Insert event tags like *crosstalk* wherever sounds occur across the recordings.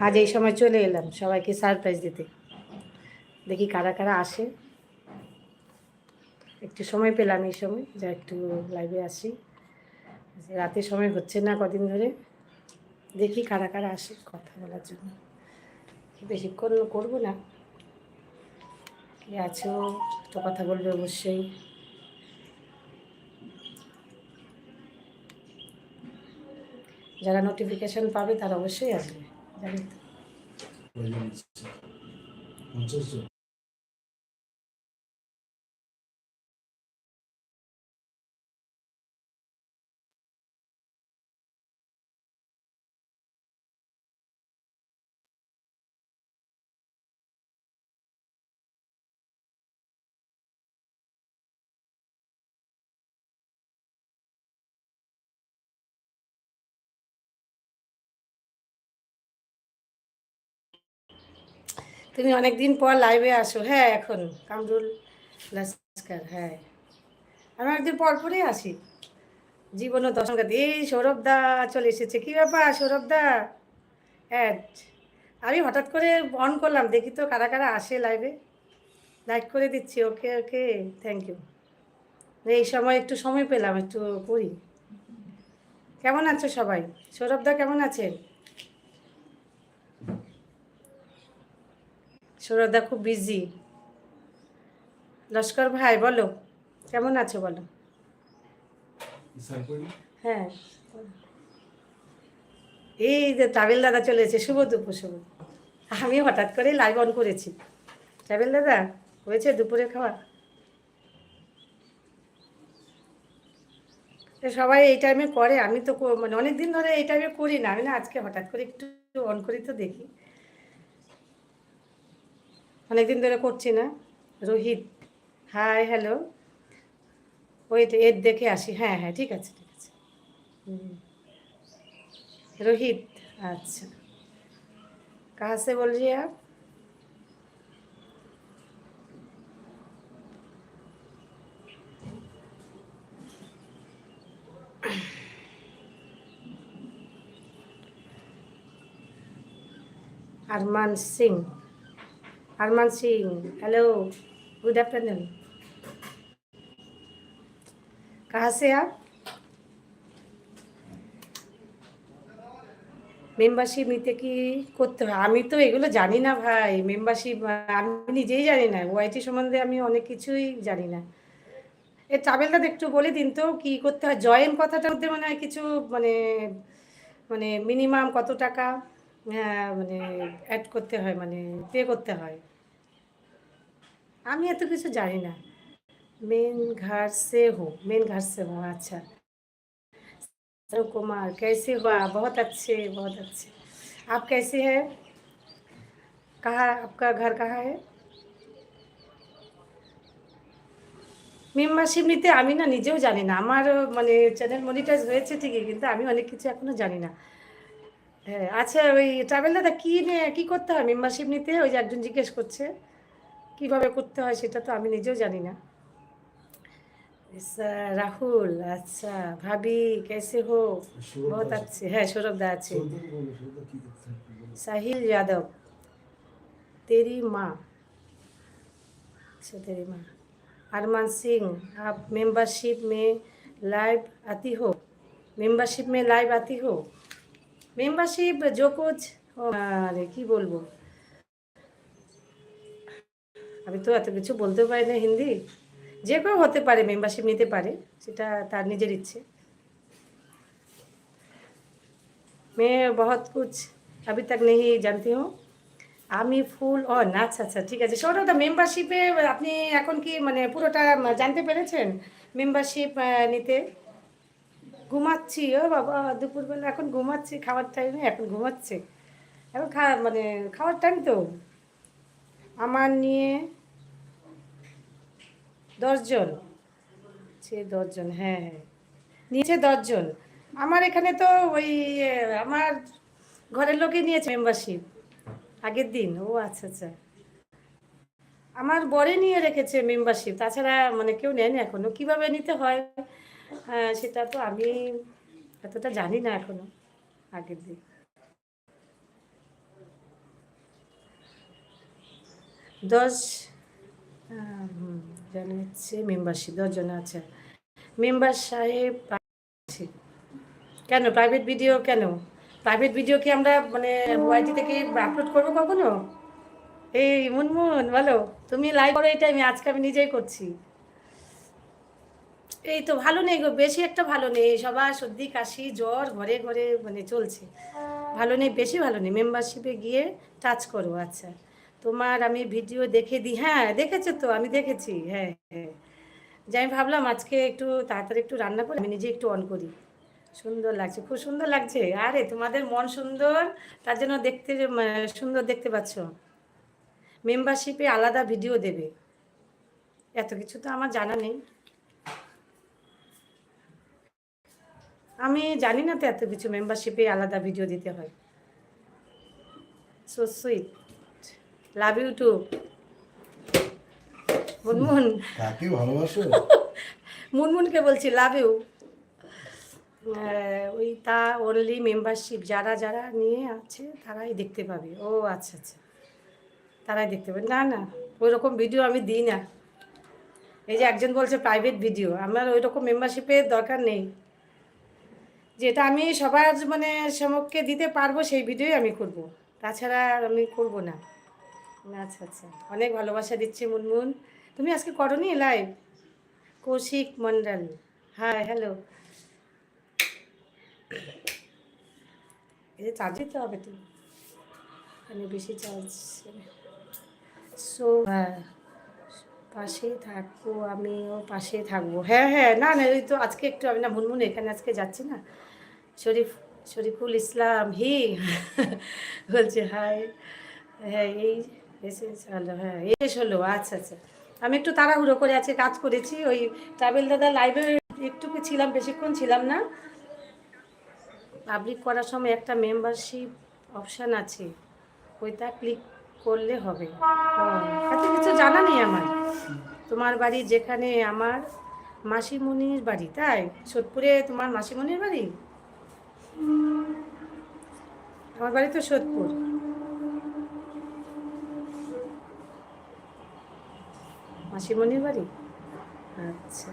আজ এই সময় চলে এলাম সবাইকে সারপ্রাইজ দিতে। দেখি কারা কারা আসে। একটু সময় পেলাম এই সময়, যা একটু লাইভে আসি। রাতে সময় হচ্ছে না কদিন ধরে। দেখি কারা কারা আসে কথা বলার জন্য। বেশিক্ষণ করব না। কে আছো? একটু কথা বলবে অবশ্যই। যারা নোটিফিকেশন পাবে তারা অবশ্যই আসবে। জানি তুমি অনেকদিন পর লাইভে আসো। হ্যাঁ এখন। কামরুল লাস্কার হ্যাঁ। আমি একদিন পর পরেই আসি। জীবন করতে এই সৌরভ দা চলে এসেছে। কী ব্যাপার সৌরভ দা? অ্যাড আমি হঠাৎ করে অন করলাম। দেখি তো কারা কারা আসে লাইভে লাইক করে দিচ্ছি। ওকে ওকে। থ্যাংক ইউ এই সময় একটু সময় পেলাম, একটু করি। কেমন আছো সবাই? সৌরভ দা কেমন আছেন? সৌরভদা খুব বিজি লস্কর ভাই, বলো। কেমন আছো বলো? হ্যাঁ। এই যে ট্রাভেল দাদা চলে এসেছে, শুভ দুপুর, শুভ। আমি হঠাৎ করে লাইভ অন করেছি। ট্রাভেল দাদা, হয়েছে দুপুরে খাওয়া? সবাই এই টাইমে করে, আমি তো মানে অনেক দিন ধরে এই টাইমে করি না। আমি না আজকে হঠাৎ করে একটু অন করি তো দেখি। অনেকদিন ধরে করছি না রোহিত হাই হ্যালো ওয়েট এর দেখে আসি হ্যাঁ হ্যাঁ ঠিক আছে ঠিক আছে হুম। रोहित अच्छा कहाँ से बोल रही हैं आप अरमान Singh Arman Singh hello good afternoon कहाँ से आप মেম্বারশিপ নিতে কি করতে হয় আমি তো এগুলো জানি না ভাই মেম্বারশিপ আমি নিজেই জানি না ওয়াইটি সম্বন্ধে আমি অনেক কিছুই জানি না এ ট্রাভেলটা একটু বলে দিন তো কি করতে হয় জয়েন কথাটার মধ্যে মানে হয় কিছু মানে মানে মিনিমাম কত টাকা আহ, মানে অ্যাড করতে হয় মানে পে করতে হয় আমি এত কিছু জানি না মেন ঘাট সে হো মেন ঘাট সে হো আচ্ছা सर कुमार कैसे हो आप बहुत अच्छे बहुत अच्छे आप कैसे हैं कहाँ आपका घर कहाँ है মেম্বারশিপ নিতে আমি না নিজেও জানি না আমার মানে চ্যানেল মনিটাইজ হয়েছে ঠিকই কিন্তু আমি অনেক কিছু এখনো জানি না হ্যাঁ আচ্ছা ওই ট্রাভেল দাদা কী নিয়ে কী করতে হয় মেম্বারশিপ নিতে ওই যে একজন জিজ্ঞেস করছে কীভাবে করতে হয় সেটা তো আমি নিজেও জানি না इस- राहुल अच्छा भाभी कैसे हो সৌরভ बहुत দা- अच्छे है सौरभ दा अच्छे সৌরভকে বলো, সৌরভ কি করতে হয়? বলো। साहिल यादव तेरी माँ अच्छा तेरी माँ अरमान सिंह आप मेंबरशिप में लाइव आती हो मेंबरशिप में लाइव आती हो मेंबरशिप जो कुछ अरे কি বলবো আমি তো এত কিছু বলতেও পারি না হিন্দি যে কেউ হতে পারে মেম্বারশিপ নিতে পারে সেটা তার নিজের ইচ্ছে मैं बहुत कुछ अभी तक नहीं जानती हूँ আমি ফুল ও না আচ্ছা আচ্ছা ঠিক আছে সৌরভদা মেম্বারশিপে আপনি এখন কি মানে পুরোটা জানতে পেরেছেন মেম্বারশিপ নিতে ঘুমাচ্ছি, ও বাবা, দুপুরবেলা এখন ঘুমাচ্ছি, খাওয়ার টাইমে এখন ঘুমাচ্ছে। এখন খা মানে খাওয়ার টাইম তো। আমার নিয়ে দশজন। সে দশজন হ্যাঁ হ্যাঁ। নিয়েছে দশজন। আমার এখানে তো ওই আমার ঘরের লোকই নিয়েছে মেম্বারশিপ আগের দিন, ও আচ্ছা আচ্ছা। আমার বরে নিয়ে রেখেছে মেম্বারশিপ তাছাড়া মানে কেউ নেয়নি এখনও। কীভাবে নিতে হয়? হ্যাঁ, সেটা তো আমি এতটা জানি না এখনও, আগের দিন। দশ জানাচ্ছে মেম্বারশিপ দশজন আছে। মেম্বার সাহেব কেন? প্রাইভেট ভিডিও কেন? প্রাইভেট ভিডিও কি আমরা মানে ওয়াইটি থেকে আপলোড করব কখনো? এই মুনমুন, বলো, তুমি লাইভ করো এই টাইমে আজকে আমি নিজেই করছি। এই তো ভালো নেই গো, বেশি একটা ভালো নেই। সবার সর্দি, কাশি, জ্বর ঘরে ঘরে মানে চলছে। ভালো নেই, বেশি ভালো নেই। মেম্বারশিপে গিয়ে টাচ করো আচ্ছা। তোমার আমি ভিডিও দেখে দিই হ্যাঁ দেখেছ তো? আমি দেখেছি হ্যাঁ হ্যাঁ। যে আমি ভাবলাম আজকে একটু তাড়াতাড়ি একটু রান্না করে আমি নিজে একটু অন করি। সুন্দর লাগছে, খুব সুন্দর লাগছে। আরে, তোমাদের মন সুন্দর, তার জন্য দেখতে সুন্দর দেখতে পাচ্ছ। মেম্বারশিপে আলাদা ভিডিও দেবে। এত কিছু তো আমার জানা নেই। আমি জানি না তো এত কিছু মেম্বারশিপে আলাদা ভিডিও দিতে হয়। So sweet love you too Munmun. কাকে ভালোবাসো? *laughs* মুনমুনকে বলছি লাভ ইউ ওই তা অনলি মেম্বারশিপ যারা যারা নিয়ে আছে তারাই দেখতে পাবে। ও আচ্ছা আচ্ছা। তারাই দেখতে পাবে। না না ওই রকম ভিডিও আমি দিই না। এই যে একজন বলছে প্রাইভেট ভিডিও আমার ওই রকম মেম্বারশিপের দরকার নেই। যেটা আমি সবার মানে সমক্ষে দিতে পারব, সেই ভিডিওই আমি করব। তাছাড়া আমি করব না। আচ্ছা আচ্ছা। অনেক ভালোবাসা দিচ্ছে মুনমুন। তুমি আজকে করনি লাইভ কৌশিক মন্ডল হ্যাঁ হ্যালো এই চার্জ দিতে হবে তো। মানে বেশি চার্জ সো হ্যাঁ। পাশেই থাকব, আমিও পাশেই থাকব। হ্যাঁ হ্যাঁ না না ওই তো আজকে একটু আমি না মুনমুন, এখানে আজকে যাচ্ছি না। শরীফ, শরীফুল ইসলাম, হি, *laughs* বলছে, হাই। হ্যাঁ এই এসে হলো হ্যাঁ এস হলো আচ্ছা আচ্ছা। আমি একটু তাড়াহুড়ো করে আজকে কাজ করেছি, ওই ট্রাভেল দাদা লাইভে একটু ছিলাম, বেশিক্ষণ ছিলাম না। পাবলিক করার সময় একটা মেম্বারশিপ অপশান আছে, ওইটা ক্লিক করলে হবে। কিছু জানা নেই আমার। তোমার বাড়ি যেখানে আমার মাসিমণির বাড়ি, তাই? সোদপুরে তোমার মাসিমণির বাড়ি? আমার বাড়ি তো সোদপুর। মাসিমণির বাড়ি? আচ্ছা।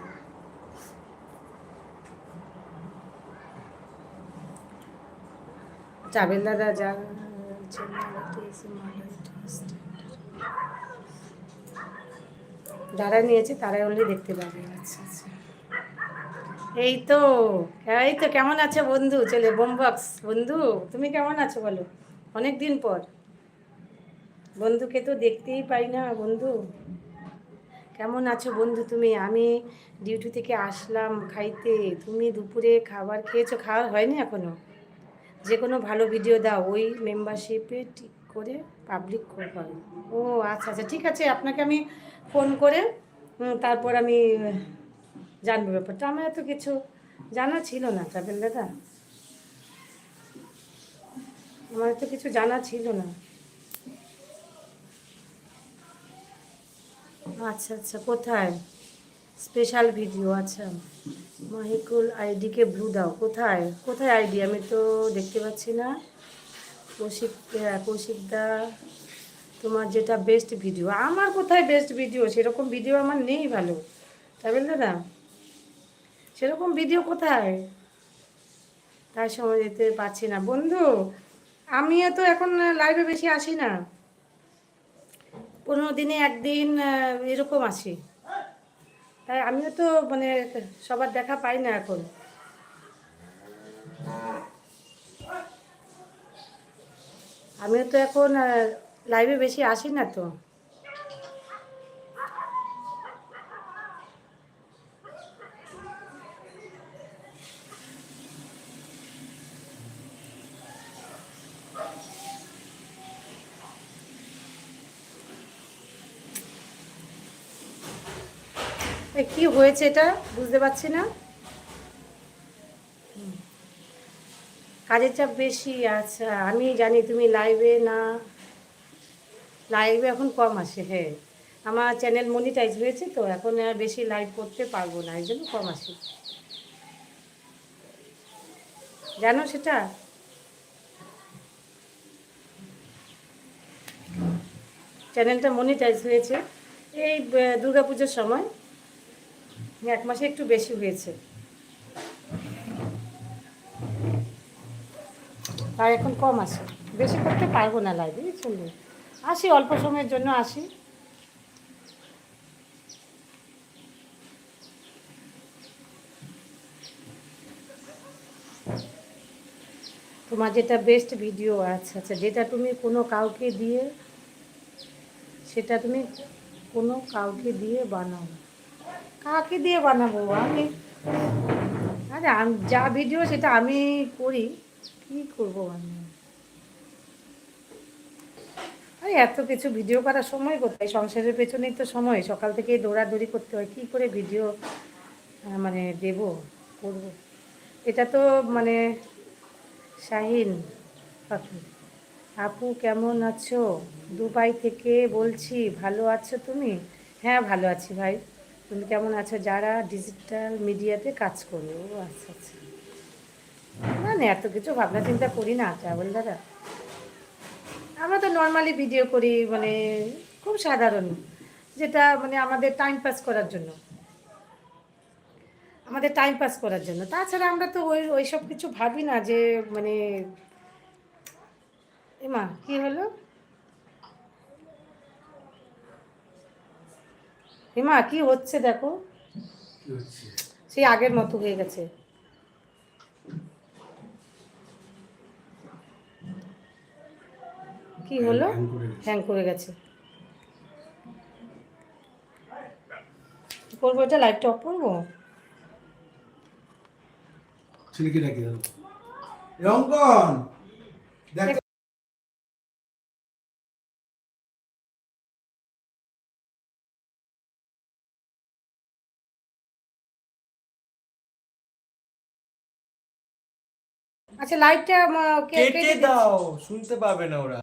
ট্রাভেল দাদা যা যারা নিয়েছে তারাই অনলি দেখতে পাবে। আচ্ছা আচ্ছা। এই তো এই তো কেমন আছো বন্ধু? চলে বোমবক্স বন্ধু তুমি কেমন আছো বলো? অনেক দিন পর। বন্ধুকে তো দেখতেই পাই না বন্ধু। কেমন আছো বন্ধু তুমি? আমি ডিউটি থেকে আসলাম খাইতে। তুমি দুপুরে খাবার খেয়েছো? খাওয়া হয়নি এখনও? যে কোনো ভালো ভিডিও দাও। ওই মেম্বারশিপে ঠিক করে পাবলিক করব ও আচ্ছা আচ্ছা ঠিক আছে। আপনাকে আমি ফোন করে তারপর আমি জানব ব্যাপারটা। আমার এত কিছু জানা ছিল না ট্রাভেল দাদা। আমার এত কিছু জানা ছিল না। আচ্ছা আচ্ছা কোথায়? স্পেশাল ভিডিও আচ্ছা। মাহিকুল আইডিকে ব্লু দাও। কোথায়? কোথায় আইডি? আমি তো দেখতে পাচ্ছি না। কৌশিক হ্যাঁ, কৌশিক দা তোমার যেটা বেস্ট ভিডিও আমার কোথায় বেস্ট ভিডিও সেরকম ভিডিও আমার নেই ভালো। তাই দাদা? সেরকম ভিডিও কোথায়? তার সময় যেতে পারছি না। বন্ধু, আমিও তো এখন লাইভে বেশি আসি না। পনেরো দিনে একদিন এরকম আসি। তাই আমিও তো মানে সবার দেখা পাই না এখন। আমিও তো এখন লাইভে বেশি আসি না তো। কি হয়েছে এটা? বুঝতে পারছি না। কাজের চাপ বেশি আচ্ছা আমি জানি তুমি লাইভে না। লাইভে এখন কম আসে হ্যাঁ। আমার চ্যানেল মনিটাইজ হয়েছে তো, এখন আর বেশি লাইভ করতে পারব না, এই জন্য কম আসে। জানো সেটা? চ্যানেলটা মনিটাইজ হয়েছে। এই দুর্গাপুজোর সময়, এক মাসে একটু বেশি হয়েছে। আর এখন কম আসে। বেশি করতে পারব না লাইভে চলবে আসি, অল্প সময়ের জন্য আসি। তোমার যেটা বেস্ট ভিডিও আচ্ছা আচ্ছা যেটা তুমি কোনো কাউকে দিয়ে, সেটা তুমি কোনো কাউকে দিয়ে বানাও। কাকে দিয়ে বানাবো? আমি, আরে যা ভিডিও সেটা আমি করি, কি করব আমি আরে এত কিছু ভিডিও করার সময় কোথায়? সংসারের পেছনেই তো সময়। সকাল থেকে দৌড়াদৌড়ি করতে হয়। কি করে ভিডিও মানে দেব, করব? এটা তো মানে শাহিন পাখি। আপু, কেমন আছো? দুবাই থেকে বলছি, ভালো আছো তুমি? হ্যাঁ ভালো আছি ভাই। তুমি কেমন আছো? যারা ডিজিটাল মিডিয়াতে কাজ করো, ও আচ্ছা আচ্ছা। না না, এত কিছু ভাবনা চিন্তা করি না ট্রাভেল দ্বারা আমরা তো নর্মালি ভিডিও করি মানে খুব সাধারণ যেটা মানে আমাদের টাইম পাস করার জন্য। আমাদের টাইম পাস করার জন্য। তাছাড়া আমরা তো ওই ওই সব কিছু ভাবি না যে মানে এমা কি হলো? এমা কি হচ্ছে দেখো? সেই আগের মতো হয়ে গেছে। কি হলো? হ্যাং করে গেছে। করব এটা লাইটটা অফ করব? ছেলেকে ডাকি দেখ আচ্ছা লাইটটা কেটে দাও শুনতে পাবে না ওরা।